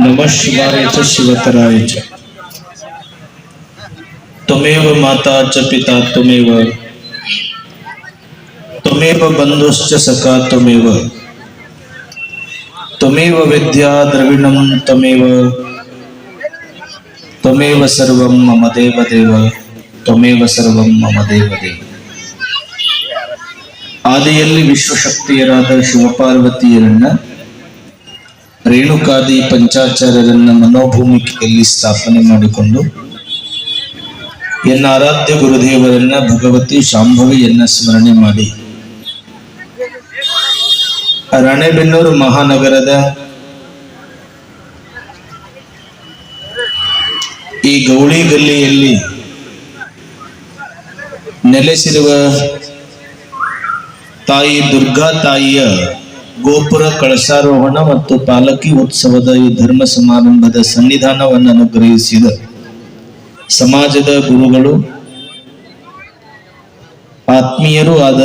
नमः शिवाय च शिवतराय च। माता च पिता त्वमेव। त्वमेव बंधुश्च सखा त्वमेव। त्वमेव विद्या द्रविणम तमेव तमेव सर्वं मम देव देव तमेव सर्वं मम देव देव आदि ವಿಶ್ವಶಕ್ತಿಯರಾದ ಶಿವಪಾರ್ವತಿಯರನ್ನ ರೇಣುಕಾದಿ ಪಂಚಾಚಾರ್ಯರನ್ನ ಮನೋಭೂಮಿಕೆಯಲ್ಲಿ ಸ್ಥಾಪನೆ ಮಾಡಿಕೊಂಡು ಎನ್ನ ಆರಾಧ್ಯ ಗುರುದೇವರನ್ನ ಭಗವತಿ ಶಾಂಭವಿಯನ್ನ ಸ್ಮರಣೆ ಮಾಡಿ. ರಾಣೆಬೆನ್ನೂರು ಮಹಾನಗರದ ಈ ಗೌಳಿ ಗಲ್ಲಿಯಲ್ಲಿ ನೆಲೆಸಿರುವ ತಾಯಿ ದುರ್ಗಾ ತಾಯಿಯ ಗೋಪುರ ಕಳಸಾರೋಹಣ ಮತ್ತು ಪಾಲಕಿ ಉತ್ಸವದ ಈ ಧರ್ಮ ಸಮಾರಂಭದ ಸನ್ನಿಧಾನವನ್ನು ಅನುಗ್ರಹಿಸಿದ ಸಮಾಜದ ಗುರುಗಳು, ಆತ್ಮೀಯರು ಆದ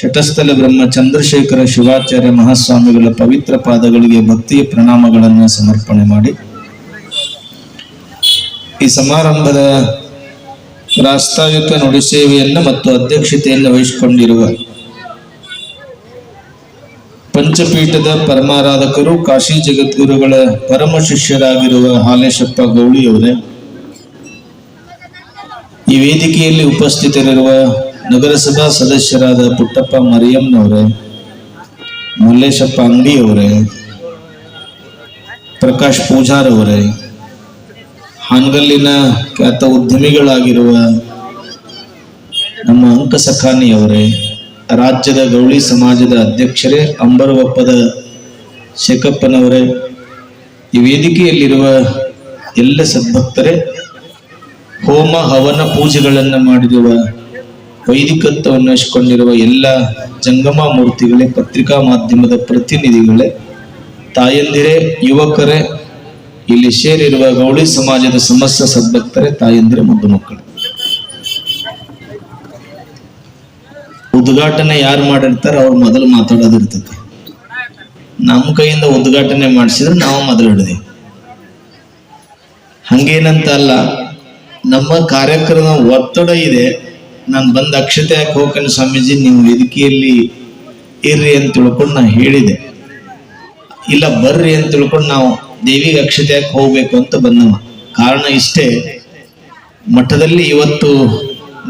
ಶಟಸ್ಥಲ ಬ್ರಹ್ಮ ಚಂದ್ರಶೇಖರ ಶಿವಾಚಾರ್ಯ ಮಹಾಸ್ವಾಮಿಗಳ ಪವಿತ್ರ ಪಾದಗಳಿಗೆ ಭಕ್ತಿಯ ಪ್ರಣಾಮಗಳನ್ನು ಸಮರ್ಪಣೆ ಮಾಡಿ. ಈ ಸಮಾರಂಭದ ಪ್ರಾಸ್ತಾವಿಕ ನುಡಿಸೇವೆಯನ್ನು ಮತ್ತು ಅಧ್ಯಕ್ಷತೆಯನ್ನು ವಹಿಸಿಕೊಂಡಿರುವ ಪಂಚಪೀಠದ ಪರಮಾರಾಧಕರು ಕಾಶಿ ಜಗದ್ಗುರುಗಳ ಪರಮ ಶಿಷ್ಯರಾಗಿರುವ ಹಾಲೇಶಪ್ಪ ಗೌಳಿಯವರೇ, ಈ ವೇದಿಕೆಯಲ್ಲಿ ಉಪಸ್ಥಿತರಿರುವ ನಗರಸಭಾ ಸದಸ್ಯರಾದ ಪುಟ್ಟಪ್ಪ ಮರಿಯಮ್ಮನವರೇ, ಮಲ್ಲೇಶಪ್ಪ ಅಂಗಡಿಯವರೇ, ಪ್ರಕಾಶ್ ಪೂಜಾರ್ ಅವರೇ ಹಾನಗಲ್ಲಿನ ಖ್ಯಾತ ಉದ್ಯಮಿಗಳಾಗಿರುವ ನಮ್ಮ ಅಂಕ ಸಖಾನಿಯವರೇ ರಾಜ್ಯದ ಗೌಳಿ ಸಮಾಜದ ಅಧ್ಯಕ್ಷರೇ ಅಂಬರಗೊಪ್ಪದ ಶೇಖಪ್ಪನವರೇ, ಈ ವೇದಿಕೆಯಲ್ಲಿರುವ ಎಲ್ಲ ಸದ್ಭಕ್ತರೇ, ಹೋಮ ಹವನ ಪೂಜೆಗಳನ್ನು ಮಾಡಿರುವ, ವೈದಿಕತ್ವವನ್ನು ಹಂಚಿಕೊಂಡಿರುವ ಎಲ್ಲ ಜಂಗಮ ಮೂರ್ತಿಗಳೇ, ಪತ್ರಿಕಾ ಮಾಧ್ಯಮದ ಪ್ರತಿನಿಧಿಗಳೇ, ತಾಯಂದಿರೇ, ಯುವಕರೇ, ಇಲ್ಲಿ ಸೇರಿರುವ ಗೌಳಿ ಸಮಾಜದ ಸಮಸ್ತ ಸದ್ಭಕ್ತರೇ, ತಾಯಂದಿರೇ, ಮುದ್ದು ಮಕ್ಕಳು. ಉದ್ಘಾಟನೆ ಯಾರು ಮಾಡಿರ್ತಾರ ಅವ್ರು ಮೊದಲು ಮಾತಾಡೋದಿರ್ತೈತಿ ನಮ್ಮ ಕೈಯಿಂದ ಉದ್ಘಾಟನೆ ಮಾಡಿಸಿದ್ರೆ ನಾವು ಮೊದಲು ಹಿಡಿದೀವಿ. ಹಂಗೇನಂತ ಅಲ್ಲ, ನಮ್ಮ ಕಾರ್ಯಕ್ರಮ ಒತ್ತಡ ಇದೆ. ನಾನು ಬಂದ ಅಕ್ಷತೆ ಯಾಕೆ ಹೋಗ್ಕೊಂಡು ಸ್ವಾಮೀಜಿ, ನೀವು ವೇದಿಕೆಯಲ್ಲಿ ಇರ್ರಿ ಅಂತ ತಿಳ್ಕೊಂಡು ನಾ ಹೇಳಿದೆ. ಇಲ್ಲ, ಬರ್ರಿ ಅಂತ ತಿಳ್ಕೊಂಡು ನಾವು ದೇವಿಗೆ ಅಕ್ಷತೆ ಯಾಕೆ ಹೋಗ್ಬೇಕು ಅಂತ ಬಂದವ. ಕಾರಣ ಇಷ್ಟೇ, ಮಠದಲ್ಲಿ ಇವತ್ತು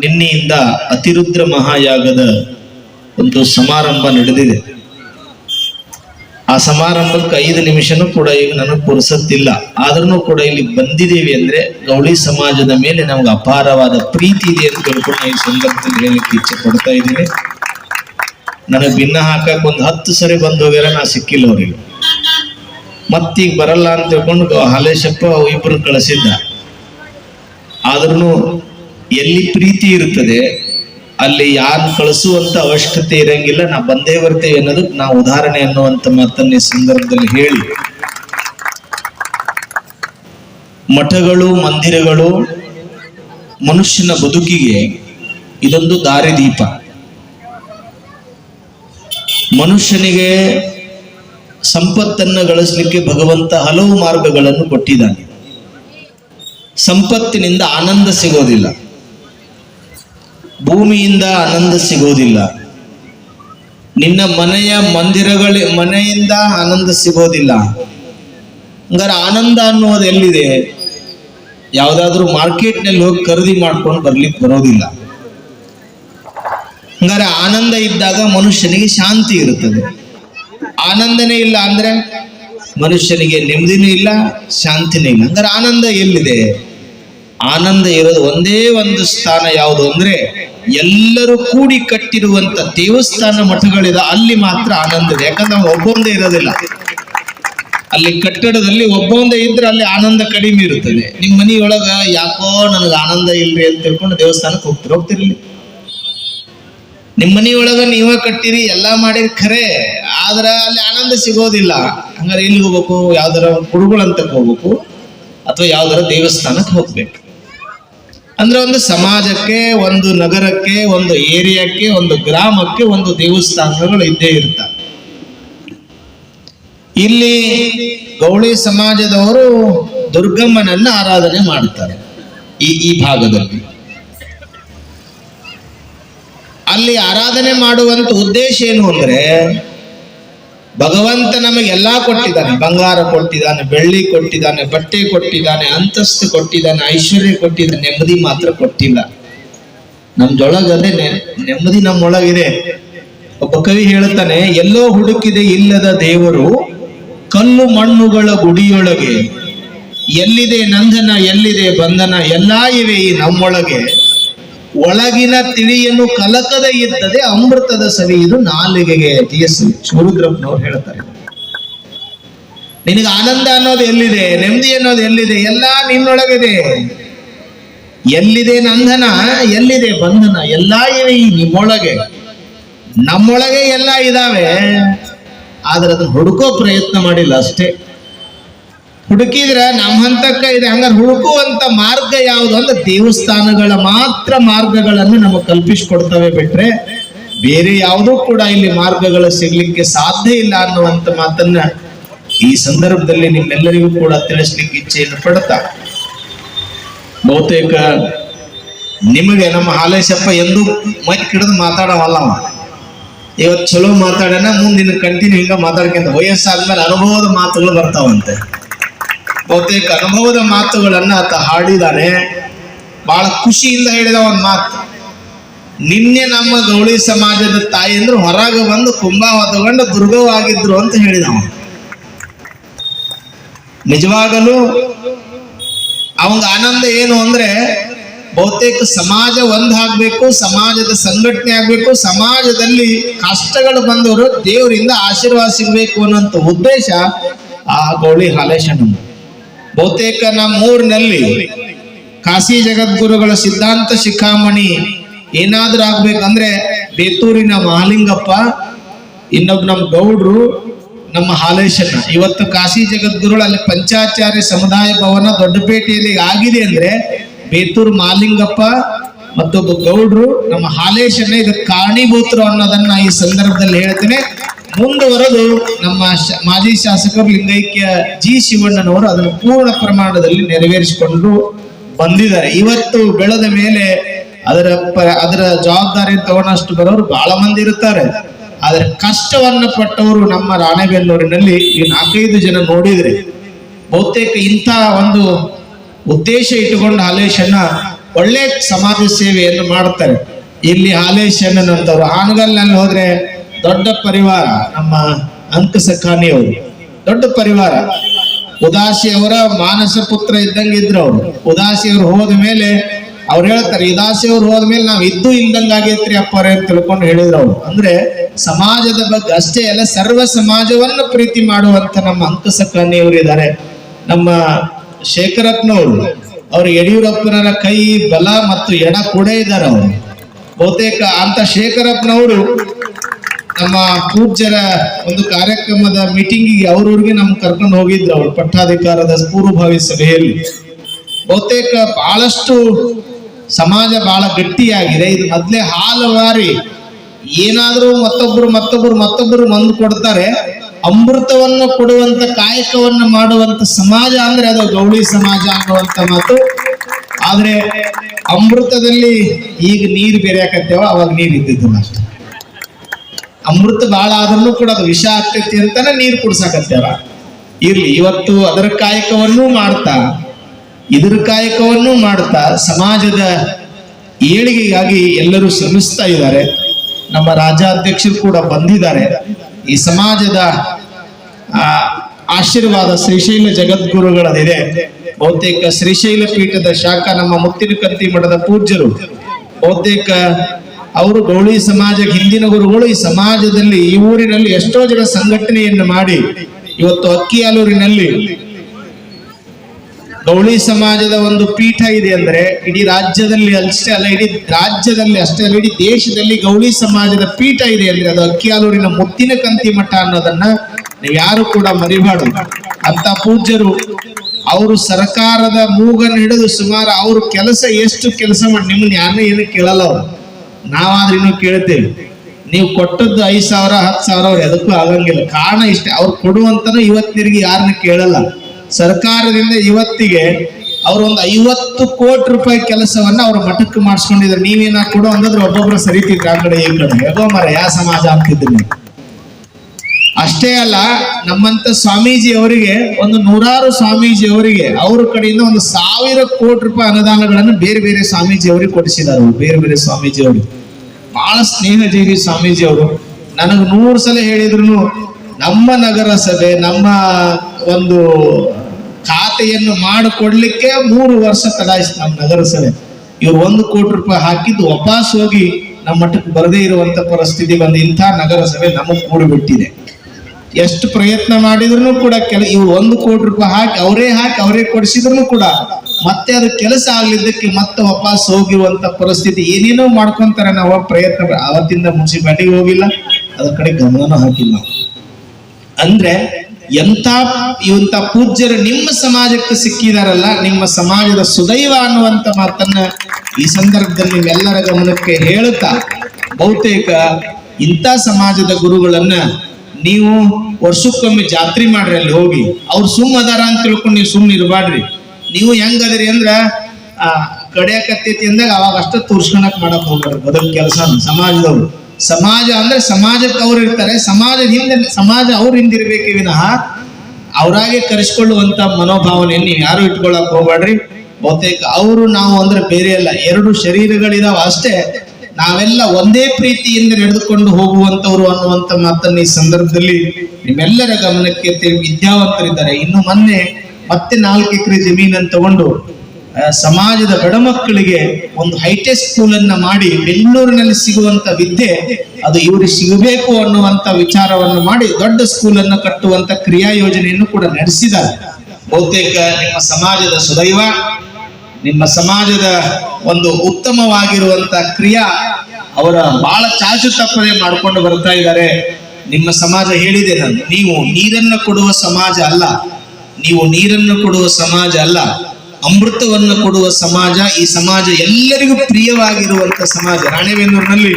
ನಿನ್ನೆಯಿಂದ ಅತಿರುದ್ರ ಮಹಾಯಾಗದ ಒಂದು ಸಮಾರಂಭ ನಡೆದಿದೆ. ಆ ಸಮಾರಂಭಕ್ಕೆ ಐದು ನಿಮಿಷನೂ ಕೂಡ ಈಗ ನನಗೆ ಪುರುಸತ್ತಿಲ್ಲ. ಆದ್ರೂ ಕೂಡ ಇಲ್ಲಿ ಬಂದಿದ್ದೀವಿ ಅಂದ್ರೆ ಗೌಳಿ ಸಮಾಜದ ಮೇಲೆ ನಮ್ಗೆ ಅಪಾರವಾದ ಪ್ರೀತಿ ಇದೆ ಅಂತ ತಿಳ್ಕೊಂಡು ಈ ಸಂದರ್ಭದಲ್ಲಿ ಹೇಳಲಿಕ್ಕೆ ಇಚ್ಛೆ ಪಡ್ತಾ ಇದ್ದೀನಿ. ನನಗೆ ಭಿನ್ನ ಹಾಕಕ್ ಒಂದು ಹತ್ತು ಸರಿ ಬಂದು ಹೋಗ್ಯಾರ, ನಾ ಸಿಕ್ಕಿಲ್ಲ ಅವ್ರಿಗೆ. ಮತ್ತೀಗ ಬರಲ್ಲ ಅಂತ ತಿಳ್ಕೊಂಡು ಹಾಲೇಶಪ್ಪ ಇಬ್ಬರು ಕಳಿಸಿದ್ದ. ಆದ್ರೂ ಎಲ್ಲಿ ಪ್ರೀತಿ ಇರುತ್ತದೆ ಅಲ್ಲಿ ಯಾರು ಕಳಿಸುವಂತ ಅವಶ್ಯಕತೆ ಇರಂಗಿಲ್ಲ, ನಾ ಬಂದೇ ಬರ್ತೇವೆ ಅನ್ನೋದು ನಾ ಉದಾಹರಣೆ ಅನ್ನುವಂತ ಮಾತನ್ನ ಈ ಸಂದರ್ಭದಲ್ಲಿ ಹೇಳಿ. ಮಠಗಳು, ಮಂದಿರಗಳು, ಮನುಷ್ಯನ ಬದುಕಿಗೆ ಇದೊಂದು ದಾರಿದೀಪ. ಮನುಷ್ಯನಿಗೆ ಸಂಪತ್ತನ್ನು ಗಳಿಸಲಿಕ್ಕೆ ಭಗವಂತ ಹಲವು ಮಾರ್ಗಗಳನ್ನು ಕೊಟ್ಟಿದ್ದಾನೆ. ಸಂಪತ್ತಿನಿಂದ ಆನಂದ ಸಿಗೋದಿಲ್ಲ. ಭೂಮಿಯಿಂದ ಆನಂದ ಸಿಗೋದಿಲ್ಲ. ನಿನ್ನ ಮನೆಯ ಮಂದಿರಗಳ, ಮನೆಯಿಂದ ಆನಂದ ಸಿಗೋದಿಲ್ಲ. ಹಂಗಾರೆ ಆನಂದ ಅನ್ನೋದು ಎಲ್ಲಿದೆ? ಯಾವುದಾದ್ರೂ ಮಾರ್ಕೆಟ್ನಲ್ಲಿ ಹೋಗಿ ಖರೀದಿ ಮಾಡ್ಕೊಂಡು ಬರ್ಲಿಕ್ಕೆ ಬರೋದಿಲ್ಲ. ಹಂಗಾರೆ ಆನಂದ ಇದ್ದಾಗ ಮನುಷ್ಯನಿಗೆ ಶಾಂತಿ ಇರುತ್ತದೆ. ಆನಂದನೇ ಇಲ್ಲ ಅಂದ್ರೆ ಮನುಷ್ಯನಿಗೆ ನೆಮ್ಮದಿನೂ ಇಲ್ಲ, ಶಾಂತಿನೂ ಇಲ್ಲ. ಹಂಗಾರೆ ಆನಂದ ಎಲ್ಲಿದೆ? ಆನಂದ ಇರೋದು ಒಂದೇ ಒಂದು ಸ್ಥಾನ ಯಾವುದು ಅಂದ್ರೆ ಎಲ್ಲರೂ ಕೂಡಿ ಕಟ್ಟಿರುವಂತ ದೇವಸ್ಥಾನ ಮಠಗಳಿದೆ ಅಲ್ಲಿ ಮಾತ್ರ ಆನಂದ ಇದೆ. ಯಾಕಂದ್ರೆ ನಾವು ಒಬ್ಬೊಂದೇ ಇರೋದಿಲ್ಲ. ಅಲ್ಲಿ ಕಟ್ಟಡದಲ್ಲಿ ಒಬ್ಬೊಂದೇ ಇದ್ರೆ ಅಲ್ಲಿ ಆನಂದ ಕಡಿಮೆ ಇರುತ್ತದೆ. ನಿಮ್ಮ ಮನೆಯೊಳಗ ಯಾಕೋ ನನಗೆ ಆನಂದ ಇಲ್ರಿ ಅಂತ ತಿಳ್ಕೊಂಡು ದೇವಸ್ಥಾನಕ್ಕೆ ಹೋಗ್ತಿರ? ಹೋಗ್ತಿರ್ಲಿ ನಿಮ್ಮ ಮನೆಯೊಳಗ ನೀವೇ ಕಟ್ಟಿರಿ, ಎಲ್ಲಾ ಮಾಡಿರಿ ಖರೆ. ಆದ್ರ ಅಲ್ಲಿ ಆನಂದ ಸಿಗೋದಿಲ್ಲ. ಹಂಗಾರೆ ಎಲ್ಲಿಗೆ ಹೋಗ್ಬೇಕು? ಯಾವ್ದಾರ ಗುರುಗಳಂತಕ್ಕೆ ಹೋಗ್ಬೇಕು. ಅಥವಾ ಯಾವ್ದಾರ ದೇವಸ್ಥಾನಕ್ಕೆ ಹೋಗ್ಬೇಕು. ಅಂದ್ರೆ ಒಂದು ಸಮಾಜಕ್ಕೆ, ಒಂದು ನಗರಕ್ಕೆ, ಒಂದು ಏರಿಯಾಕ್ಕೆ, ಒಂದು ಗ್ರಾಮಕ್ಕೆ ಒಂದು ದೇವಸ್ಥಾನಗಳು ಇದ್ದೇ ಇರ್ತವೆ. ಇಲ್ಲಿ ಗೌಳಿ ಸಮಾಜದವರು ದುರ್ಗಮ್ಮನನ್ನ ಆರಾಧನೆ ಮಾಡುತ್ತಾರೆ ಈ ಈ ಭಾಗದಲ್ಲಿ. ಅಲ್ಲಿ ಆರಾಧನೆ ಮಾಡುವಂತ ಉದ್ದೇಶ ಏನು ಅಂದ್ರೆ ಭಗವಂತ ನಮಗೆಲ್ಲ ಕೊಟ್ಟಿದ್ದಾನೆ. ಬಂಗಾರ ಕೊಟ್ಟಿದ್ದಾನೆ, ಬೆಳ್ಳಿ ಕೊಟ್ಟಿದ್ದಾನೆ, ಬಟ್ಟೆ ಕೊಟ್ಟಿದ್ದಾನೆ, ಅಂತಸ್ತು ಕೊಟ್ಟಿದ್ದಾನೆ, ಐಶ್ವರ್ಯ ಕೊಟ್ಟಿದ್ದಾನೆ, ನೆಮ್ಮದಿ ಮಾತ್ರ ಕೊಟ್ಟಿಲ್ಲ. ನಮ್ದೊಳಗದೆ ನೆಮ್ಮದಿ ನಮ್ಮೊಳಗಿದೆ. ಒಬ್ಬ ಕವಿ ಹೇಳುತ್ತಾನೆ, ಎಲ್ಲೋ ಹುಡುಕಿದೆ ಇಲ್ಲದ ದೇವರು ಕಲ್ಲು ಮಣ್ಣುಗಳ ಗುಡಿಯೊಳಗೆ. ಎಲ್ಲಿದೆ ನಂದನ, ಎಲ್ಲಿದೆ ಬಂಧನ ಎಲ್ಲಾ ಇವೆ ಈ ನಮ್ಮೊಳಗೆ. ಒಳಗಿನ ತಿಳಿಯನ್ನು ಕಲಕದ ಇದ್ದದೆ ಅಮೃತದ ಸವಿ ಇದು ನಾಲಿಗೆಗೆ ಟಿ ಎಸ್ ಹೇಳ್ತಾರೆ. ನಿನಗೆ ಆನಂದ ಅನ್ನೋದು ಎಲ್ಲಿದೆ, ನೆಮ್ಮದಿ ಅನ್ನೋದು ಎಲ್ಲಿದೆ, ಎಲ್ಲ ನಿನ್ನೊಳಗಿದೆ. ಎಲ್ಲಿದೆ ನಂದನ? ಎಲ್ಲಿದೆ ಬಂಧನ? ಎಲ್ಲಾ ಇವೆ ನಿಮ್ಮೊಳಗೆ. ನಮ್ಮೊಳಗೆ ಎಲ್ಲ ಇದಾವೆ. ಆದ್ರೆ ಅದನ್ನ ಹುಡುಕೋ ಪ್ರಯತ್ನ ಮಾಡಿಲ್ಲ ಅಷ್ಟೇ. ಹುಡುಕಿದ್ರೆ ನಮ್ಮ ಹಂತಕ್ಕ ಇದೆ. ಹಂಗಾರೆ ಹುಡುಕುವಂತ ಮಾರ್ಗ ಯಾವುದು ಅಂದ್ರೆ ದೇವಸ್ಥಾನಗಳ ಮಾತ್ರ ಮಾರ್ಗಗಳನ್ನು ನಮಗೆ ಕಲ್ಪಿಸಿಕೊಡ್ತವೆ ಬಿಟ್ರೆ ಬೇರೆ ಯಾವುದೂ ಕೂಡ ಇಲ್ಲಿ ಮಾರ್ಗಗಳು ಸಿಗ್ಲಿಕ್ಕೆ ಸಾಧ್ಯ ಇಲ್ಲ ಅನ್ನುವಂತ ಮಾತನ್ನ ಈ ಸಂದರ್ಭದಲ್ಲಿ ನಿಮ್ಮೆಲ್ಲರಿಗೂ ಕೂಡ ತಿಳಿಸ್ಲಿಕ್ಕೆ ಇಚ್ಛೆಯನ್ನು ಪಡ್ತಾ ಬಹುತೇಕ ನಿಮಗೆ ನಮ್ಮ ಹಾಲೇಶಪ್ಪ ಎಂದೂ ಮೈಕ್ ಹಿಡಿದು ಮಾತಾಡವಲ್ಲ ಅವ. ಇವತ್ತು ಚಲೋ ಮಾತಾಡೋಣ ಮುಂದಿನ ಕಂಟಿನ್ಯೂ ಹಿಂಗ ಮಾತಾಡ್ಕೊಂತ, ವಯಸ್ಸಾದ್ಮೇಲೆ ಅನುಭವದ ಮಾತುಗಳು ಬರ್ತಾವಂತೆ. ಬಹುತೇಕ ಅನುಭವದ ಮಾತುಗಳನ್ನ ಆತ ಹಾಡಿದಾನೆ. ಬಹಳ ಖುಷಿಯಿಂದ ಹೇಳಿದ ಒಂದು ಮಾತು. ನಿನ್ನೆ ನಮ್ಮ ಗೌಳಿ ಸಮಾಜದ ತಾಯಿಯಂದ್ರು ಹೊರಗೆ ಬಂದು ಕುಂಭ ಹೊತ್ತುಕೊಂಡು ದುರ್ಗವಾಗಿದ್ರು ಅಂತ ಹೇಳಿದವ. ನಿಜವಾಗಲೂ ಅವಂಗ ಆನಂದ ಏನು ಅಂದ್ರೆ ಬಹುತೇಕ ಸಮಾಜ ಒಂದಾಗಬೇಕು ಸಮಾಜದ ಸಂಘಟನೆ ಆಗ್ಬೇಕು, ಸಮಾಜದಲ್ಲಿ ಕಷ್ಟಗಳು ಬಂದವರು ದೇವರಿಂದ ಆಶೀರ್ವಾದ ಸಿಗಬೇಕು ಅನ್ನೋಂಥ ಉದ್ದೇಶ ಆ ಗೌಳಿ ಹಾಲೇಶನ ಬಹುತೇಕ ನಮ್ಮ ಊರಿನಲ್ಲಿ ಕಾಶಿ ಜಗದ್ಗುರುಗಳ ಸಿದ್ಧಾಂತ ಶಿಖಾಮಣಿ ಏನಾದ್ರೂ ಆಗ್ಬೇಕಂದ್ರೆ ಬೇತೂರಿನ ಮಹಾಲಿಂಗಪ್ಪ, ಇನ್ನೊಬ್ಬ ನಮ್ಮ ಗೌಡ್ರು, ನಮ್ಮ ಹಾಲೇಶನ ಇವತ್ತು ಕಾಶಿ ಜಗದ್ಗುರುಗಳು ಅಲ್ಲಿ ಪಂಚಾಚಾರ್ಯ ಸಮುದಾಯ ಭವನ ದೊಡ್ಡಪೇಟೆಯಲ್ಲಿ ಆಗಿದೆ ಅಂದ್ರೆ ಬೇತೂರು ಮಾಲಿಂಗಪ್ಪ ಮತ್ತೊಬ್ಬ ಗೌಡ್ರು, ನಮ್ಮ ಹಾಲೇಶನ ಇದಕ್ಕೆ ಕಾರಣೀಭೂತರು ಅನ್ನೋದನ್ನ ಈ ಸಂದರ್ಭದಲ್ಲಿ ಹೇಳ್ತೇನೆ. ಮುಂದುವರೆದು ನಮ್ಮ ಮಾಜಿ ಶಾಸಕರು ಲಿಂಗೈಕ್ಯ ಜಿ ಶಿವಣ್ಣನವರು ಅದನ್ನು ಪೂರ್ಣ ಪ್ರಮಾಣದಲ್ಲಿ ನೆರವೇರಿಸಿಕೊಂಡು ಬಂದಿದ್ದಾರೆ. ಇವತ್ತು ಬೆಳೆದ ಮೇಲೆ ಅದರ ಅದರ ಜವಾಬ್ದಾರಿ ತಗೊಂಡಷ್ಟು ಬರೋರು ಬಹಳ ಮಂದಿ ಇರುತ್ತಾರೆ. ಆದರೆ ಕಷ್ಟವನ್ನ ಪಟ್ಟವರು ನಮ್ಮ ರಾಣೆಬೆನ್ನೂರಿನಲ್ಲಿ ಈ ನಾಲ್ಕೈದು ಜನ ನೋಡಿದ್ರೆ ಬಹುತೇಕ ಇಂಥ ಒಂದು ಉದ್ದೇಶ ಇಟ್ಟುಕೊಂಡು ಹಾಲೇಶನ್ನ ಒಳ್ಳೆ ಸಮಾಜ ಸೇವೆಯನ್ನು ಮಾಡುತ್ತಾರೆ. ಇಲ್ಲಿ ಹಾಲೇಶಣ್ಣನಂತವ್ರು ಹಾನಗಲ್ನಲ್ಲಿ ಹೋದ್ರೆ ದೊಡ್ಡ ಪರಿವಾರ ನಮ್ಮ ಅಂಕ ಸಖಾನಿಯವರು. ದೊಡ್ಡ ಪರಿವಾರ. ಉದಾಸಿ ಅವರ ಮಾನಸ ಪುತ್ರ ಇದ್ದಂಗೆ ಇದ್ರು ಅವರು. ಉದಾಸಿ ಅವ್ರು ಹೋದ ಮೇಲೆ ಅವ್ರು ಹೇಳ್ತಾರೆ ಉದಾಸಿ ಅವ್ರು ಹೋದ ಮೇಲೆ ನಾವು ಇದ್ದು ಇಲ್ದಂಗ ಆಗೈತ್ರಿ ಅಪ್ಪರೇ ಅಂತ ತಿಳ್ಕೊಂಡು ಹೇಳಿದ್ರು ಅವ್ರು. ಅಂದ್ರೆ ಸಮಾಜದ ಬಗ್ಗೆ ಅಷ್ಟೇ ಅಲ್ಲ ಸರ್ವ ಸಮಾಜವನ್ನು ಪ್ರೀತಿ ಮಾಡುವಂತ ನಮ್ಮ ಅಂಕ ಸಖಾನಿಯವರು ಇದ್ದಾರೆ. ನಮ್ಮ ಶೇಖರಪ್ಪನವರು ಅವ್ರು ಯಡಿಯೂರಪ್ಪನರ ಕೈ ಬಲ ಮತ್ತು ಎಡ ಕೂಡ ಇದ್ದಾರೆ ಅವರು. ಬಹುತೇಕ ಅಂತ ಶೇಖರಪ್ಪನವರು ನಮ್ಮ ಪೂಜ್ಯರ ಒಂದು ಕಾರ್ಯಕ್ರಮದ ಮೀಟಿಂಗಿಗೆ ಅವ್ರವ್ರಿಗೆ ನಮ್ ಕರ್ಕೊಂಡು ಹೋಗಿದ್ರು ಅವ್ರು ಪಟ್ಟಾಧಿಕಾರದ ಪೂರ್ವಭಾವಿ ಸಭೆಯಲ್ಲಿ. ಬಹುತೇಕ ಬಹಳಷ್ಟು ಸಮಾಜ ಬಹಳ ಗಟ್ಟಿಯಾಗಿದೆ. ಇದು ಮೊದ್ಲೇ ಬಾರಿ ಏನಾದರೂ ಮತ್ತೊಬ್ರು ಮತ್ತೊಬ್ರು ಮತ್ತೊಬ್ರು ಮಂದು ಕೊಡ್ತಾರೆ. ಅಮೃತವನ್ನು ಕೊಡುವಂತ ಕಾಯಕವನ್ನು ಮಾಡುವಂತ ಸಮಾಜ ಅಂದ್ರೆ ಅದು ಗೌಳಿ ಸಮಾಜ ಅನ್ನುವಂತ ಮಾತು. ಆದ್ರೆ ಅಮೃತದಲ್ಲಿ ಈಗ ನೀರು ಬೇರೆಯಾಕತ್ತೇವ ಅವಾಗ ನೀರು ಇದ್ದಿದ್ದಿಲ್ಲ ಅಷ್ಟೇ. ಅಮೃತ ಭಾಳ ಆದ್ರೂ ಕೂಡ ಅದು ವಿಷ ಆಗ್ತೈತಿ ಅಂತಾನೆ ನೀರು ಕುಡ್ಸಾಕತ್ತೇವ ಇರ್ಲಿ, ಇವತ್ತು ಅದರ ಕಾಯಕವನ್ನೂ ಮಾಡ್ತಾ, ಇದರ ಕಾಯಕವನ್ನೂ ಮಾಡ್ತಾ ಸಮಾಜದ ಏಳಿಗೆಗಾಗಿ ಎಲ್ಲರೂ ಶ್ರಮಿಸ್ತಾ ಇದ್ದಾರೆ. ನಮ್ಮ ರಾಜ್ಯಾಧ್ಯಕ್ಷರು ಕೂಡ ಬಂದಿದ್ದಾರೆ. ಈ ಸಮಾಜದ ಆಶೀರ್ವಾದ ಶ್ರೀಶೈಲ ಜಗದ್ಗುರುಗಳದಿದೆ ಬಹುತೇಕ ಶ್ರೀಶೈಲ ಪೀಠದ ಶಾಖ ನಮ್ಮ ಮುತ್ತಿನ ಕತ್ತಿ ಮಠದ ಪೂಜ್ಯರು. ಬಹುತೇಕ ಅವರು ಗೌಳಿ ಸಮಾಜ, ಹಿಂದಿನ ಗುರುಗಳು ಈ ಸಮಾಜದಲ್ಲಿ, ಈ ಊರಿನಲ್ಲಿ ಎಷ್ಟೋ ಜನ ಸಂಘಟನೆಯನ್ನು ಮಾಡಿ, ಇವತ್ತು ಅಕ್ಕಿಯಾಲೂರಿನಲ್ಲಿ ಗೌಳಿ ಸಮಾಜದ ಒಂದು ಪೀಠ ಇದೆ ಅಂದ್ರೆ, ಇಡೀ ರಾಜ್ಯದಲ್ಲಿ ಅಷ್ಟೇ ಅಲ್ಲ, ಇಡೀ ರಾಜ್ಯದಲ್ಲಿ ಅಷ್ಟೇ ಅಲ್ಲ, ಇಡೀ ದೇಶದಲ್ಲಿ ಗೌಳಿ ಸಮಾಜದ ಪೀಠ ಇದೆ ಅಂದ್ರೆ, ಅದು ಅಕ್ಕಿಯಾಲೂರಿನ ಮುತ್ತಿನ ಕಂತಿ ಮಠ ಅನ್ನೋದನ್ನ ಯಾರು ಕೂಡ ಮರಿಬಾರ್ದು. ಅಂತ ಪೂಜ್ಯರು, ಅವರು ಸರ್ಕಾರದ ಮೂಗನ್ನು ಹಿಡಿದು ಸುಮಾರು ಅವ್ರ ಕೆಲಸ, ಎಷ್ಟು ಕೆಲಸ ಮಾಡಿ ನಿಮ್ಮನ್ನ ಯಾರನ್ನ ಏನು ಕೇಳಲ್ಲ ಅವ್ರು. ನಾವಾದ್ರೆ ಇನ್ನು ಕೇಳ್ತೇವೆ. ನೀವು ಕೊಟ್ಟದ್ದು ಐದು ಸಾವಿರ, ಹತ್ತು ಸಾವಿರ ಅವ್ರು ಎದಕ್ಕೂ ಆಗಂಗಿಲ್ಲ. ಕಾರಣ ಇಷ್ಟೇ, ಅವ್ರು ಕೊಡುವಂತನೂ ಇವತ್ತಿನವರೆಗೆ ಯಾರನ್ನ ಕೇಳಲ್ಲ. ಸರ್ಕಾರದಿಂದ ಇವತ್ತಿಗೆ ಅವ್ರು ಒಂದು ಐವತ್ತು ಕೋಟಿ ರೂಪಾಯಿ ಕೆಲಸವನ್ನ ಅವ್ರ ಮಠಕ್ಕೆ ಮಾಡಿಸ್ಕೊಂಡಿದ್ದಾರೆ. ನೀವೇನ ಕೊಡು ಅಂದಿದ್ರೆ ಒಬ್ಬೊಬ್ರು ಸರಿತಿದ್ರು ಆ ಕಡೆ ಈ ಕಡೆ. ಯಾವ ಸಮಾಜ ಆಗ್ತಿದ್ರಿ ಅಷ್ಟೇ ಅಲ್ಲ, ನಮ್ಮಂತ ಸ್ವಾಮೀಜಿ ಅವರಿಗೆ ಒಂದು ನೂರಾರು ಸ್ವಾಮೀಜಿ ಅವರಿಗೆ ಅವ್ರ ಕಡೆಯಿಂದ ಒಂದು ಸಾವಿರ ಕೋಟಿ ರೂಪಾಯಿ ಅನುದಾನಗಳನ್ನು ಬೇರೆ ಬೇರೆ ಸ್ವಾಮೀಜಿ ಅವರಿಗೆ ಕೊಡಿಸಿದ್ದಾರೆ. ಬೇರೆ ಬೇರೆ ಸ್ವಾಮೀಜಿ ಅವರು ಬಹಳ ಸ್ನೇಹಜೀವಿ ಸ್ವಾಮೀಜಿ ಅವರು ನನಗೆ ನೂರು ಸಲ ಹೇಳಿದ್ರು ನಮ್ಮ ನಗರಸಭೆ, ನಮ್ಮ ಒಂದು ಖಾತೆಯನ್ನು ಮಾಡಿಕೊಡ್ಲಿಕ್ಕೆ ಮೂರು ವರ್ಷ ತಡಾಯಿಸಿ ನಮ್ಮ ನಗರಸಭೆ. ಇವ್ರು ಒಂದು ಕೋಟಿ ರೂಪಾಯಿ ಹಾಕಿದ್ದು ವಾಪಸ್ ಹೋಗಿ ನಮ್ಮ ಮಟ್ಟಕ್ಕೆ ಬರದೇ ಇರುವಂತ ಪರಿಸ್ಥಿತಿ ಬಂದು ಇಂಥ ನಗರಸಭೆ ನಮಗ್ ಕೂಡಿಬಿಟ್ಟಿದೆ. ಎಷ್ಟು ಪ್ರಯತ್ನ ಮಾಡಿದ್ರು ಕೂಡ ಕೆಲ, ಇವು ಒಂದು ಕೋಟಿ ರೂಪಾಯಿ ಹಾಕಿ ಅವರೇ ಹಾಕಿ ಅವರೇ ಕೊಡಿಸಿದ್ರು ಕೂಡ ಮತ್ತೆ ಅದು ಕೆಲಸ ಆಗ್ಲಿದ್ದಕ್ಕೆ ಮತ್ತೆ ವಾಪಸ್ ಹೋಗಿರುವಂತ ಪರಿಸ್ಥಿತಿ ಏನೇನೋ ಮಾಡ್ಕೊಂತಾರೆ ನಾವು ಪ್ರಯತ್ನ ಅವತ್ತಿಂದ ಮುನ್ಸಿಪಾಲ್ಟಿಗೆ ಹೋಗಿಲ್ಲ. ಅದ್ರ ಕಡೆ ಗಮನನೂ ಹಾಕಿಲ್ಲ. ಅಂದ್ರೆ ಎಂತ ಇವಂತ ಪೂಜ್ಯರು ನಿಮ್ಮ ಸಮಾಜಕ್ಕೆ ಸಿಕ್ಕಿದಾರಲ್ಲ, ನಿಮ್ಮ ಸಮಾಜದ ಸುದೈವ ಅನ್ನುವಂತ ಮಾತನ್ನ ಈ ಸಂದರ್ಭದಲ್ಲಿ ನಿಮ್ಮೆಲ್ಲರ ಗಮನಕ್ಕೆ ಹೇಳುತ್ತಾ ಬಹುತೇಕ ಇಂಥ ಸಮಾಜದ ಗುರುಗಳನ್ನ ನೀವು ವರ್ಷಕ್ಕೊಮ್ಮೆ ಜಾತ್ರೆ ಮಾಡ್ರಿ ಅಲ್ಲಿ ಹೋಗಿ. ಅವ್ರು ಸುಮ್ಮ ಅದಾರ ಅಂತ ತಿಳ್ಕೊಂಡು ನೀವು ಸುಮ್ಮನೆ ಇರಬಾಡ್ರಿ ನೀವು ಹೆಂಗದ್ರಿ ಅಂದ್ರೆ, ಆ, ಕಡಿಯಾಕತ್ತೈತಿ ಅಂದಾಗ ಅವಾಗ ಅಷ್ಟೇ ತೋರ್ಸ್ಕೊಳಕ್ ಮಾಡಕ್ ಹೋಗ್ಬಾರ್ದು ಬದಲ್ ಕೆಲಸ ಸಮಾಜದವ್ರು. ಸಮಾಜ ಅಂದ್ರೆ ಸಮಾಜಕ್ಕೆ ಅವ್ರು ಇರ್ತಾರೆ ಸಮಾಜದ ಹಿಂದೆ ಸಮಾಜ ಅವ್ರ ಹಿಂದಿರ್ಬೇಕು ವಿನಃ ಅವರಾಗೆ ಕರೆಸ್ಕೊಳ್ಳುವಂತ ಮನೋಭಾವನೆಯನ್ನು ನೀವು ಯಾರು ಇಟ್ಕೊಳಕ್ ಹೋಗ್ಬೇಡ್ರಿ ಬಹುತೇಕ ಅವರು ನಾವು ಅಂದ್ರೆ ಬೇರೆ ಅಲ್ಲ, ಎರಡು ಶರೀರಗಳಿದಾವ ಅಷ್ಟೇ. ನಾವೆಲ್ಲ ಒಂದೇ ಪ್ರೀತಿಯಿಂದ ನಡೆದುಕೊಂಡು ಹೋಗುವಂತವ್ರು ಅನ್ನುವಂತ ಮಾತನ್ನ ಈ ಸಂದರ್ಭದಲ್ಲಿ ನಿಮ್ಮೆಲ್ಲರ ಗಮನಕ್ಕೆ ವಿದ್ಯಾವಂತರಿದ್ದಾರೆ. ಇನ್ನು ಮೊನ್ನೆ ಮತ್ತೆ ನಾಲ್ಕು ಎಕರೆ ಜಮೀನನ್ನು ತಗೊಂಡು ಸಮಾಜದ ಬಡ ಮಕ್ಕಳಿಗೆ ಒಂದು ಹೈಟೆಕ್ ಸ್ಕೂಲ್ ಅನ್ನ ಮಾಡಿ ಬೆಂಗಳೂರಿನಲ್ಲಿ ಸಿಗುವಂತ ವಿದ್ಯೆ, ಅದು ಇವರು ಸಿಗಬೇಕು ಅನ್ನುವಂತ ವಿಚಾರವನ್ನು ಮಾಡಿ ದೊಡ್ಡ ಸ್ಕೂಲ್ ಅನ್ನು ಕಟ್ಟುವಂತ ಕ್ರಿಯಾ ಯೋಜನೆಯನ್ನು ಕೂಡ ನಡೆಸಿದ್ದಾರೆ. ಬಹುತೇಕ ನಿಮ್ಮ ಸಮಾಜದ ಸುದೈವ ನಿಮ್ಮ ಸಮಾಜದ ಒಂದು ಉತ್ತಮವಾಗಿರುವಂತ ಕ್ರಿಯಾ ಅವರ ಬಹಳ ಚಾಚು ತಪ್ಪದೆ ಮಾಡ್ಕೊಂಡು ಬರ್ತಾ ಇದ್ದಾರೆ. ನಿಮ್ಮ ಸಮಾಜ ಹೇಳಿದೆ ನಾನು, ನೀವು ನೀರನ್ನು ಕೊಡುವ ಸಮಾಜ ಅಲ್ಲ. ನೀವು ನೀರನ್ನು ಕೊಡುವ ಸಮಾಜ ಅಲ್ಲ. ಅಮೃತವನ್ನು ಕೊಡುವ ಸಮಾಜ, ಈ ಸಮಾಜ ಎಲ್ಲರಿಗೂ ಪ್ರಿಯವಾಗಿರುವಂತ ಸಮಾಜ. ರಾಣೆಬೆನ್ನೂರಿನಲ್ಲಿ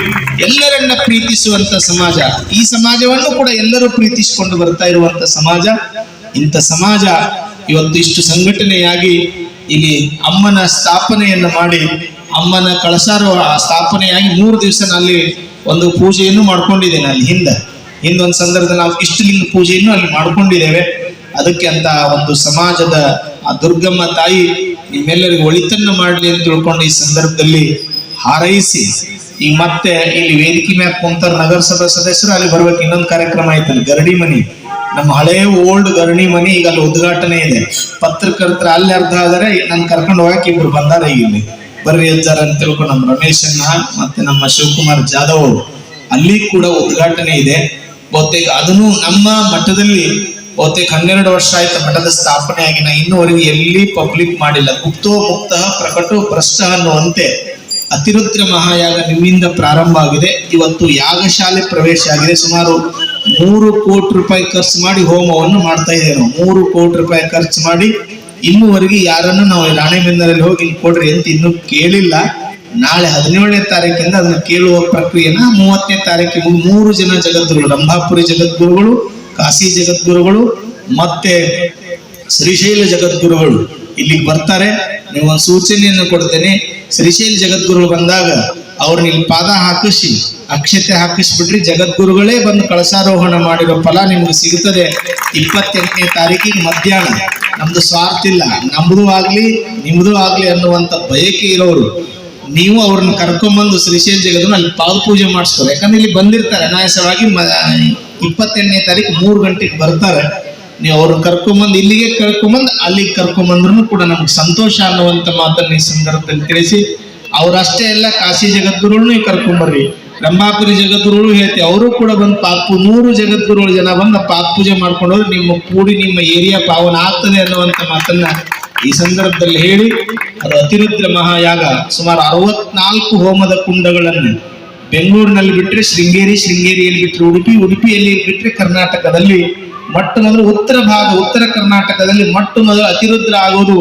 ಎಲ್ಲರನ್ನ ಪ್ರೀತಿಸುವಂತ ಸಮಾಜ. ಈ ಸಮಾಜವನ್ನು ಕೂಡ ಎಲ್ಲರೂ ಪ್ರೀತಿಸಿಕೊಂಡು ಬರ್ತಾ ಇರುವಂತ ಸಮಾಜ. ಇಂಥ ಸಮಾಜ ಇವತ್ತು ಇಷ್ಟು ಸಂಘಟನೆಯಾಗಿ ಇಲ್ಲಿ ಅಮ್ಮನ ಸ್ಥಾಪನೆಯನ್ನು ಮಾಡಿ ಅಮ್ಮನ ಕಳಸಾರು ಸ್ಥಾಪನೆಯಾಗಿ ಮೂರು ದಿವಸ ಅಲ್ಲಿ ಒಂದು ಪೂಜೆಯನ್ನು ಮಾಡ್ಕೊಂಡಿದ್ದೇನೆ ಅಲ್ಲಿ ಹಿಂದೆ. ಹಿಂದೊಂದು ಸಂದರ್ಭದಲ್ಲಿ ನಾವು ಇಷ್ಟಲಿಂಗ ಪೂಜೆಯನ್ನು ಅಲ್ಲಿ ಮಾಡ್ಕೊಂಡಿದ್ದೇವೆ. ಅದಕ್ಕೆ ಅಂತ ಒಂದು ಸಮಾಜದ ಆ ದುರ್ಗಮ್ಮ ತಾಯಿ ನಿಮ್ಮೆಲ್ಲರಿಗೂ ಒಳಿತನ್ನು ಮಾಡಲಿ ಅಂತ ತಿಳ್ಕೊಂಡು ಈ ಸಂದರ್ಭದಲ್ಲಿ ಹಾರೈಸಿ ಈಗ ಮತ್ತೆ ಇಲ್ಲಿ ವೇದಿಕೆ ಮ್ಯಾಗ ಕುಂತಾರ ನಗರಸಭಾ ಸದಸ್ಯರು, ಅಲ್ಲಿ ಬರ್ಬೇಕು ಇನ್ನೊಂದು ಕಾರ್ಯಕ್ರಮ ಆಯ್ತಲ್ಲಿ ಗರಡಿ ಮನಿ. ನಮ್ಮ ಹಳೆ ಓಲ್ಡ್ ಗರಣಿ ಮನಿ ಈಗ ಅಲ್ಲಿ ಉದ್ಘಾಟನೆ ಇದೆ. ಪತ್ರಕರ್ತರ ಅಲ್ಲಿ ಅರ್ಧ ಆದರೆ ನನ್ ಕರ್ಕೊಂಡು ಹೋಗಕ್ಕೆ ಇಬ್ರು ಬಂದಾರ ಇಲ್ಲಿ. ಬರ್ರಿ ಅಜ್ಜಾರ ಅಂತ ತಿಳ್ಕೊಂಡು ನಮ್ಮ ರಮೇಶನ್ನ ಮತ್ತೆ ನಮ್ಮ ಶಿವಕುಮಾರ್ ಜಾಧವ್ ಅವರು. ಅಲ್ಲಿ ಕೂಡ ಉದ್ಘಾಟನೆ ಇದೆ. ಬಹುತೇಕ ಅದನ್ನು ನಮ್ಮ ಮಠದಲ್ಲಿ ಬಹುತೇಕ ಹನ್ನೆರಡು ವರ್ಷ ಆಯ್ತು ಮಠದ ಸ್ಥಾಪನೆ ಆಗಿ ನಾ ಇನ್ನೂವರೆಗೆ ಎಲ್ಲಿ ಪಬ್ಲಿಕ್ ಮಾಡಿಲ್ಲ. ಗುಪ್ತೋ ಮುಕ್ತ ಪ್ರಕಟೋ ಭ್ರಷ್ಟ ಅನ್ನುವಂತೆ ಅತಿರುದ್ರ ಮಹಾಯಾಗ ನಿಮ್ಮಿಂದ ಪ್ರಾರಂಭ ಆಗಿದೆ. ಇವತ್ತು ಯಾಗಶಾಲೆ ಪ್ರವೇಶ ಆಗಿದೆ. ಸುಮಾರು ಮೂರು ಕೋಟಿ ರೂಪಾಯಿ ಖರ್ಚು ಮಾಡಿ ಹೋಮವನ್ನು ಮಾಡ್ತಾ ಇದ್ದೇವೆ. ನಾವು ಮೂರು ಕೋಟಿ ರೂಪಾಯಿ ಖರ್ಚು ಮಾಡಿ ಇನ್ನೂವರೆಗೆ ಯಾರನ್ನು ನಾವು ರಾಣೆಬೆನ್ನರಲ್ಲಿ ಹೋಗಿ ಕೊಡ್ರಿ ಅಂತ ಇನ್ನೂ ಕೇಳಿಲ್ಲ. ನಾಳೆ ಹದಿನೇಳನೇ ತಾರೀಕಿಂದ ಅದನ್ನು ಕೇಳುವ ಪ್ರಕ್ರಿಯೆನ ಮೂವತ್ತನೇ ತಾರೀಕಿಗೆ ಮೂರು ಜನ ಜಗದ್ಗುರುಗಳು, ರಂಭಾಪುರಿ ಜಗದ್ಗುರುಗಳು, ಕಾಶಿ ಜಗದ್ಗುರುಗಳು, ಮತ್ತೆ ಶ್ರೀಶೈಲ ಜಗದ್ಗುರುಗಳು ಇಲ್ಲಿಗೆ ಬರ್ತಾರೆ. ನೀವು ಒಂದು ಸೂಚನೆಯನ್ನು ಕೊಡ್ತೇನೆ. ಶ್ರೀಶೈಲ ಜಗದ್ಗುರುಗಳು ಬಂದಾಗ ಅವ್ರನ್ನ ಇಲ್ಲಿ ಪಾದ ಹಾಕಿಸಿ, ಅಕ್ಷತೆ ಹಾಕಿಸ್ಬಿಟ್ರಿ ಜಗದ್ಗುರುಗಳೇ ಬಂದು ಕಳಸಾರೋಹಣ ಮಾಡಿರೋ ಫಲ ನಿಮ್ಗೆ ಸಿಗುತ್ತದೆ ಇಪ್ಪತ್ತೆಂಟನೇ ತಾರೀಕಿಗೆ ಮಧ್ಯಾಹ್ನ. ನಮ್ದು ಸ್ವಾರ್ಥ ಇಲ್ಲ. ನಮ್ದು ಆಗ್ಲಿ, ನಿಮ್ದು ಆಗ್ಲಿ ಅನ್ನುವಂತ ಬಯಕೆ ಇರೋರು, ನೀವು ಅವ್ರನ್ನ ಕರ್ಕೊಂಬಂದು ಶ್ರೀಶೈಲ ಜಗದ್ರು ಅಲ್ಲಿ ಪಾದ ಪೂಜೆ ಮಾಡಿಸ್ತಾರೆ. ಯಾಕಂದ್ರೆ ಇಲ್ಲಿ ಬಂದಿರ್ತಾರೆ. ಅನಾಯಾಸವಾಗಿ ಮ- ಇಪ್ಪತ್ತೆಂಟನೇ ತಾರೀಕು ಮೂರು ಗಂಟೆಗೆ ಬರ್ತಾರೆ. ನೀವು ಅವ್ರನ್ನ ಕರ್ಕೊಂಬಂದು, ಇಲ್ಲಿಗೆ ಕರ್ಕೊಂಬಂದು, ಅಲ್ಲಿಗೆ ಕರ್ಕೊಂಬಂದ್ರು ಕೂಡ ನಮ್ಗೆ ಸಂತೋಷ ಅನ್ನುವಂತ ಮಾತನ್ನ ಈ ಸಂದರ್ಭದಲ್ಲಿ ತಿಳಿಸಿ ಅವ್ರಷ್ಟೇ ಎಲ್ಲ ಕಾಶಿ ಜಗದ್ಗುರುಗಳನ್ನು ಕರ್ಕೊಂಬರ್ರಿ. ರಂಭಾಪುರಿ ಜಗದ್ಗುರುಗಳು ಹೇಳ್ತಿ, ಅವರು ಕೂಡ ಬಂದು ಪಾಪ ನೂರು ಜಗದ್ಗುರುಗಳು ಜನ ಬಂದು ಪಾಪ ಪೂಜೆ ಮಾಡ್ಕೊಂಡು ಹೋದ್ರೆ ನಿಮ್ಮ ಕೂಡಿ ನಿಮ್ಮ ಏರಿಯಾ ಪಾವನ ಆಗ್ತದೆ ಅನ್ನುವಂಥ ಮಾತನ್ನ ಈ ಸಂದರ್ಭದಲ್ಲಿ ಹೇಳಿ, ಅದು ಅತಿರುದ್ರ ಮಹಾಯಾಗ ಸುಮಾರು ಅರವತ್ನಾಲ್ಕು ಹೋಮದ ಕುಂಡಗಳನ್ನು ಬೆಂಗಳೂರಿನಲ್ಲಿ ಬಿಟ್ಟರೆ ಶೃಂಗೇರಿ, ಶೃಂಗೇರಿಯಲ್ಲಿ ಬಿಟ್ಟರೆ ಉಡುಪಿ, ಉಡುಪಿಯಲ್ಲಿ ಬಿಟ್ಟರೆ ಕರ್ನಾಟಕದಲ್ಲಿ, ಮೊಟ್ಟ ಮೊದಲು ಉತ್ತರ ಭಾಗ, ಉತ್ತರ ಕರ್ನಾಟಕದಲ್ಲಿ ಮೊಟ್ಟ ಮೊದಲು ಅತಿರುದ್ರ ಆಗೋದು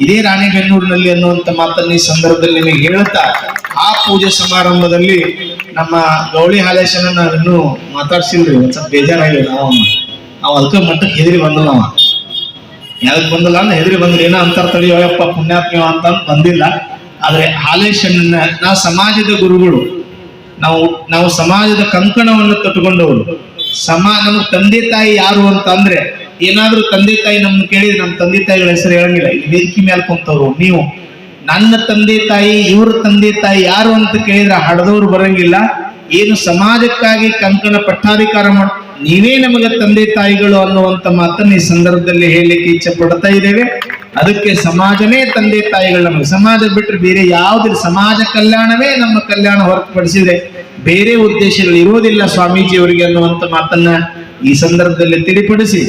ಇದೇ ರಾಣೆಬೆನ್ನೂರಿನಲ್ಲಿ ಅನ್ನುವಂತ ಮಾತನ್ನ ಈ ಸಂದರ್ಭದಲ್ಲಿ ನಿಮಗೆ ಹೇಳುತ್ತಾ ಆ ಪೂಜೆ ಸಮಾರಂಭದಲ್ಲಿ ನಮ್ಮ ಗೌಳಿ ಹಾಲೇಶನ ಅದನ್ನು ಮಾತಾಡ್ಸಿಲ್ರಿ ಸ್ವಲ್ಪ ಬೇಜಾರಾಗಿಲ್ಲ ನಾವು. ನಾವು ಅದಕ್ಕೆ ಮಟ್ಟಕ್ಕೆ ಹೆದರಿ ಬಂದಲ್ಲ ಅವ. ಯಾವ್ದು ಬಂದಲ್ಲ ಅಂದ್ರೆ ಹೆದರಿ ಬಂದ್ರೆ ಏನೋ ಅಂತಾರ ತಡೆಯೋಯಪ್ಪ ಪುಣ್ಯಾತ್ಮ ಅಂತ ಬಂದಿಲ್ಲ. ಆದ್ರೆ ಹಾಲೇಶನ್ನ ನಾವು ಸಮಾಜದ ಗುರುಗಳು, ನಾವು ನಾವು ಸಮಾಜದ ಕಂಕಣವನ್ನು ಕಟ್ಟಿಕೊಂಡವರು, ಸಮಾ, ನಮ್ಮ ತಂದೆ ತಾಯಿ ಯಾರು ಅಂತ ಅಂದ್ರೆ ಏನಾದ್ರೂ ತಂದೆ ತಾಯಿ ನಮ್ನ ಕೇಳಿದ್ರೆ ನಮ್ಮ ತಂದೆ ತಾಯಿಗಳ ಹೆಸರು ಹೇಳಂಗಿಲ್ಲ. ವೇದಿಕೆ ಮೇಲೆ ಕುಂತವ್ರು ನೀವು. ನನ್ನ ತಂದೆ ತಾಯಿ, ಇವ್ರ ತಂದೆ ತಾಯಿ ಯಾರು ಅಂತ ಕೇಳಿದ್ರೆ ಹಡದವ್ರು ಬರಂಗಿಲ್ಲ. ಏನು ಸಮಾಜಕ್ಕಾಗಿ ಕಂಕಣ ಪಟ್ಟಾಧಿಕಾರ ಮಾಡ, ನೀವೇ ನಮಗೆ ತಂದೆ ತಾಯಿಗಳು ಅನ್ನುವಂತ ಮಾತನ್ನ ಈ ಸಂದರ್ಭದಲ್ಲಿ ಹೇಳಲಿಕ್ಕೆ ಇಚ್ಛೆ ಪಡ್ತಾ ಇದ್ದೇವೆ. ಅದಕ್ಕೆ ಸಮಾಜನೇ ತಂದೆ ತಾಯಿಗಳು ನಮಗೆ. ಸಮಾಜ ಬಿಟ್ಟರೆ ಬೇರೆ ಯಾವುದಿಲ್ಲ ಸಮಾಜ ಕಲ್ಯಾಣವೇ ನಮ್ಮ ಕಲ್ಯಾಣ ಹೊರತುಪಡಿಸಿದ್ರೆ ಬೇರೆ ಉದ್ದೇಶಗಳು ಇರುವುದಿಲ್ಲ ಸ್ವಾಮೀಜಿಯವರಿಗೆ ಅನ್ನುವಂತ ಮಾತನ್ನ ಈ ಸಂದರ್ಭದಲ್ಲಿ ತಿಳಿಪಡಿಸಿ.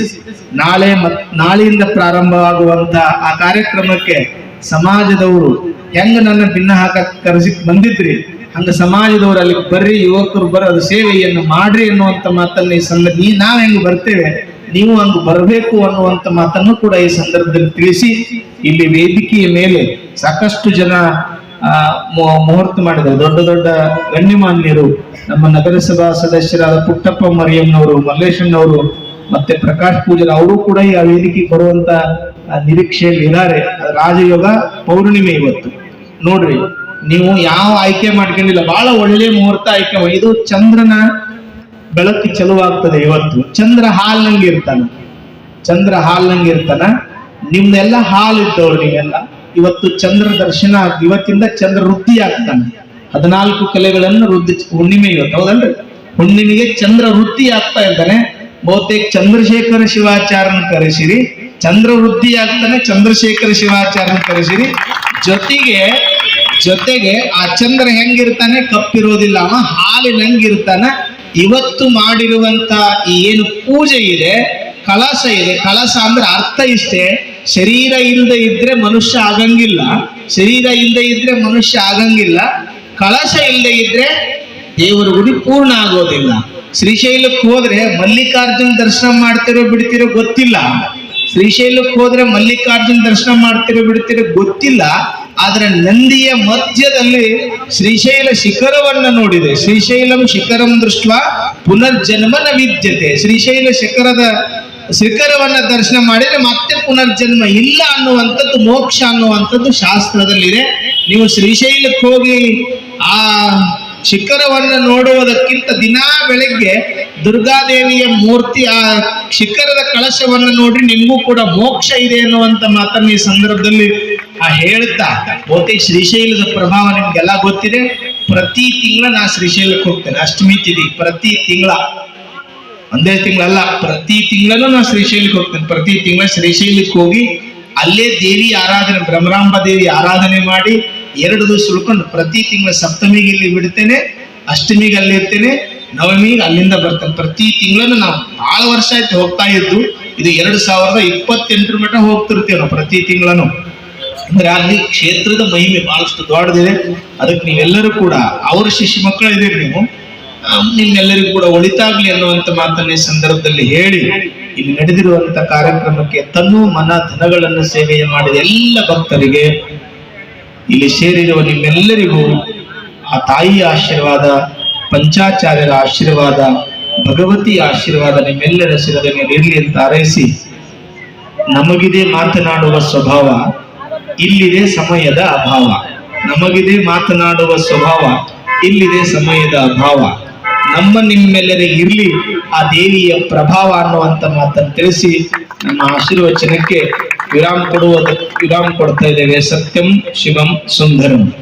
ನಾಳೆ ಮತ್, ನಾಳೆಯಿಂದ ಪ್ರಾರಂಭವಾಗುವಂತ ಆ ಕಾರ್ಯಕ್ರಮಕ್ಕೆ ಸಮಾಜದವರು ಹೆಂಗ ನನ್ನ ಭಿನ್ನ ಹಾಕ ಕರೆಸಿ ಬಂದಿದ್ರಿ? ಹಂಗ ಸಮಾಜದವರು ಅಲ್ಲಿ ಬರ್ರಿ, ಯುವಕರು ಬರೋ, ಅದು ಸೇವೆಯನ್ನು ಮಾಡ್ರಿ ಅನ್ನುವಂತ ಮಾತನ್ನ ಈ ಸಂದರ್ಭ ನೀ, ನಾವ್ ಹೆಂಗ್ ಬರ್ತೇವೆ? ನೀವು ಹಂಗ ಬರಬೇಕು ಅನ್ನುವಂತ ಮಾತನ್ನು ಕೂಡ ಈ ಸಂದರ್ಭದಲ್ಲಿ ತಿಳಿಸಿ. ಇಲ್ಲಿ ವೇದಿಕೆಯ ಮೇಲೆ ಸಾಕಷ್ಟು ಜನ ಮುಹೂರ್ತ ಮಾಡಿದರು. ದೊಡ್ಡ ದೊಡ್ಡ ಗಣ್ಯಮಾನ್ಯರು ನಮ್ಮ ನಗರಸಭಾ ಸದಸ್ಯರಾದ ಪುಟ್ಟಪ್ಪ ಮರಿಯಮ್ಮನವರು ಮಲ್ಲೇಶಣ್ಣವರು ಮತ್ತೆ ಪ್ರಕಾಶ್ ಪೂಜಾರಿ ಅವರು ಕೂಡ ಈ ಆ ವೇದಿಕೆಗೆ ಬರುವಂತ ಆ, ನಿರೀಕ್ಷೆಯಲ್ಲಿ ಇದ್ದಾರೆ. ರಾಜಯೋಗ ಪೌರ್ಣಿಮೆ ಇವತ್ತು. ನೋಡ್ರಿ ನೀವು ಯಾವ ಆಯ್ಕೆ ಮಾಡ್ಕೊಂಡಿಲ್ಲ. ಬಹಳ ಒಳ್ಳೆ ಮುಹೂರ್ತ ಆಯ್ಕೆ ಇದು ಚಂದ್ರನ ಬೆಳಕು ಚಲುವಾಗ್ತದೆ ಇವತ್ತು. ಚಂದ್ರ ಹಾಲ್ನಂಗೆ ಇರ್ತಾನ. ಚಂದ್ರ ಹಾಲ್ನಂಗೆ ಇರ್ತಾನ. ನಿಮ್ದೆಲ್ಲ ಹಾಲ್ ಇದ್ದವ್ರು ನೀವೆಲ್ಲ. ಇವತ್ತು ಚಂದ್ರ ದರ್ಶನ ಇವತ್ತಿಂದ ಚಂದ್ರ ವೃದ್ಧಿ ಆಗ್ತಾನೆ. ಹದಿನಾಲ್ಕು ಕಲೆಗಳನ್ನು ವೃದ್ಧಿ ಹುಣ್ಣಿಮೆ ಇವತ್ತು, ಹೌದಲ್ರಿ? ಹುಣ್ಣಿಮೆಗೆ ಚಂದ್ರ ವೃದ್ಧಿ ಆಗ್ತಾ ಇದ್ದಾನೆ. ಬಹುತೇಕ ಚಂದ್ರಶೇಖರ ಶಿವಾಚಾರ್ಯನ ಕರೆಸಿರಿ. ಚಂದ್ರ ವೃದ್ಧಿ ಆಗ್ತಾನೆ, ಚಂದ್ರಶೇಖರ ಶಿವಾಚಾರ್ಯನ ಕರೆಸಿರಿ. ಜೊತೆಗೆ ಜೊತೆಗೆ ಆ ಚಂದ್ರ ಹೆಂಗಿರ್ತಾನೆ? ಕಪ್ಪಿರೋದಿಲ್ಲ. ಅವ ಹಾಲಿನಂಗಿರ್ತಾನ ಇವತ್ತು ಮಾಡಿರುವಂತ ಏನು ಪೂಜೆ ಇದೆ, ಕಳಸ ಇದೆ. ಕಳಸ ಅಂದ್ರೆ ಅರ್ಥ ಇಷ್ಟೇ. ಶರೀರ ಇಲ್ಲದೆ ಇದ್ರೆ ಮನುಷ್ಯ ಆಗಂಗಿಲ್ಲ. ಶರೀರ ಇಲ್ಲದೆ ಇದ್ರೆ ಮನುಷ್ಯ ಆಗಂಗಿಲ್ಲ. ಕಳಶ ಇಲ್ಲದೆ ಇದ್ರೆ ದೇವರ ಗುಡಿ ಪೂರ್ಣ ಆಗೋದಿಲ್ಲ. ಶ್ರೀಶೈಲಕ್ಕೆ ಹೋದ್ರೆ ಮಲ್ಲಿಕಾರ್ಜುನ್ ದರ್ಶನ ಮಾಡ್ತಿರೋ ಬಿಡ್ತಿರೋ ಗೊತ್ತಿಲ್ಲ. ಶ್ರೀಶೈಲಕ್ಕೆ ಹೋದ್ರೆ ಮಲ್ಲಿಕಾರ್ಜುನ್ ದರ್ಶನ ಮಾಡ್ತಿರೋ ಬಿಡ್ತಿರೋ ಗೊತ್ತಿಲ್ಲ. ಆದ್ರೆ ನಂದಿಯ ಮಧ್ಯದಲ್ಲಿ ಶ್ರೀಶೈಲ ಶಿಖರವನ್ನ ನೋಡಿದೆ. ಶ್ರೀಶೈಲಂ ಶಿಖರಂ ದೃಷ್ಟ ಪುನರ್ಜನ್ಮನ ವಿದ್ಯತೆ ಶ್ರೀಶೈಲ ಶಿಖರದ ಶಿಖರವನ್ನ ದರ್ಶನ ಮಾಡಿದ್ರೆ ಮತ್ತೆ ಪುನರ್ಜನ್ಮ ಇಲ್ಲ ಅನ್ನುವಂಥದ್ದು, ಮೋಕ್ಷ ಅನ್ನುವಂಥದ್ದು ಶಾಸ್ತ್ರದಲ್ಲಿದೆ. ನೀವು ಶ್ರೀಶೈಲಕ್ಕೆ ಹೋಗಿ ಆ ಶಿಖರವನ್ನು ನೋಡುವುದಕ್ಕಿಂತ ದಿನಾ ಬೆಳಗ್ಗೆ ದುರ್ಗಾದೇವಿಯ ಮೂರ್ತಿ, ಆ ಶಿಖರದ ಕಳಶವನ್ನು ನೋಡಿ ನಿಮಗೂ ಕೂಡ ಮೋಕ್ಷ ಇದೆ ಅನ್ನುವಂಥ ಮಾತನ್ನ ಈ ಸಂದರ್ಭದಲ್ಲಿ ಆ ಹೇಳ್ತಾ ಓಕೆ ಶ್ರೀಶೈಲದ ಪ್ರಭಾವ ನಿಮ್ಗೆಲ್ಲ ಗೊತ್ತಿದೆ. ಪ್ರತಿ ತಿಂಗಳ ನಾ ಶ್ರೀಶೈಲಕ್ಕೆ ಹೋಗ್ತೇನೆ, ಅಷ್ಟಮಿ ತಿಥಿ ಪ್ರತಿ ತಿಂಗಳ. ಒಂದೇ ತಿಂಗಳಲ್ಲ, ಪ್ರತಿ ತಿಂಗಳೂ ನಾನು ಶ್ರೀಶೈಲಕ್ಕೆ ಹೋಗ್ತೇನೆ. ಪ್ರತಿ ತಿಂಗಳ ಶ್ರೀಶೈಲಕ್ಕೆ ಹೋಗಿ ಅಲ್ಲೇ ದೇವಿ ಆರಾಧನೆ ಬ್ರಹ್ಮರಾಂಬ ದೇವಿ ಆರಾಧನೆ ಮಾಡಿ ಎರಡು ದಿವಸ ಉಳ್ಕೊಂಡು ಪ್ರತಿ ತಿಂಗಳ ಸಪ್ತಮಿಗೆ ಇಲ್ಲಿ ಬಿಡ್ತೇನೆ, ಅಷ್ಟಮಿಗೆ ಅಲ್ಲಿ ಇರ್ತೇನೆ, ನವಮಿಗೆ ಅಲ್ಲಿಂದ ಬರ್ತೇನೆ. ಪ್ರತಿ ತಿಂಗಳನ್ನು ನಾವು ಬಹಳ ವರ್ಷ ಆಯ್ತು ಹೋಗ್ತಾ ಇದ್ದು, ಇದು ಎರಡು ಸಾವಿರದ ಇಪ್ಪತ್ತೆಂಟರ ಮಟ್ಟ ಹೋಗ್ತಿರ್ತೀವಿ ನಾವು ಪ್ರತಿ ತಿಂಗಳೂ ಅಂದ್ರೆ ಅಲ್ಲಿ ಕ್ಷೇತ್ರದ ಮಹಿಮೆ ಬಹಳಷ್ಟು ದೊಡ್ಡದಿದೆ. ಅದಕ್ಕೆ ನೀವೆಲ್ಲರೂ ಕೂಡ, ಅವ್ರ ಶಿಶು ಮಕ್ಕಳು ಇದೀರಿ ನೀವು. ನಿಮ್ಮೆಲ್ಲರಿಗೂ ಕೂಡ ಒಳಿತಾಗ್ಲಿ ಅನ್ನುವಂತ ಮಾತನ್ನ ಸಂದರ್ಭದಲ್ಲಿ ಹೇಳಿ. ಇಲ್ಲಿ ನಡೆದಿರುವಂತ ಕಾರ್ಯಕ್ರಮಕ್ಕೆ ತನ್ನು ಮನ ಧನಗಳನ್ನು ಸೇವೆಯ ಮಾಡಿದ ಎಲ್ಲ ಭಕ್ತರಿಗೆ ಇಲ್ಲಿ ಸೇರಿರುವ ನಿಮ್ಮೆಲ್ಲರಿಗೂ ಆ ತಾಯಿಯ ಆಶೀರ್ವಾದ, ಪಂಚಾಚಾರ್ಯರ ಆಶೀರ್ವಾದ, ಭಗವತಿ ಆಶೀರ್ವಾದ ನಿಮ್ಮೆಲ್ಲರ ಶಿರದ ಮೇಲೆ ಇರಲಿ ಅಂತ ಹಾರೈಸಿ, ನಮಗಿದೆ ಮಾತನಾಡುವ ಸ್ವಭಾವ ಇಲ್ಲಿದೆ ಸಮಯದ ಅಭಾವ. ನಮಗಿದೆ ಮಾತನಾಡುವ ಸ್ವಭಾವ ಇಲ್ಲಿದೆ ಸಮಯದ ಅಭಾವ. ನಮ್ಮ ನಿಮ್ಮೆಲ್ಲರೆ ಇರ್ಲಿ, ಆ ದೇವಿಯ ಪ್ರಭಾವ ಅನ್ನುವಂತ ಮಾತನ್ನು ತಿಳಿಸಿ ನಮ್ಮ ಆಶೀರ್ವಚನಕ್ಕೆ ವಿರಾಮ ಕೊಡುವುದಕ್ಕೆ ವಿರಾಮ ಕೊಡ್ತಾ ಇದ್ದೇವೆ. ಸತ್ಯಂ ಶಿವಂ ಸುಂದರಂ.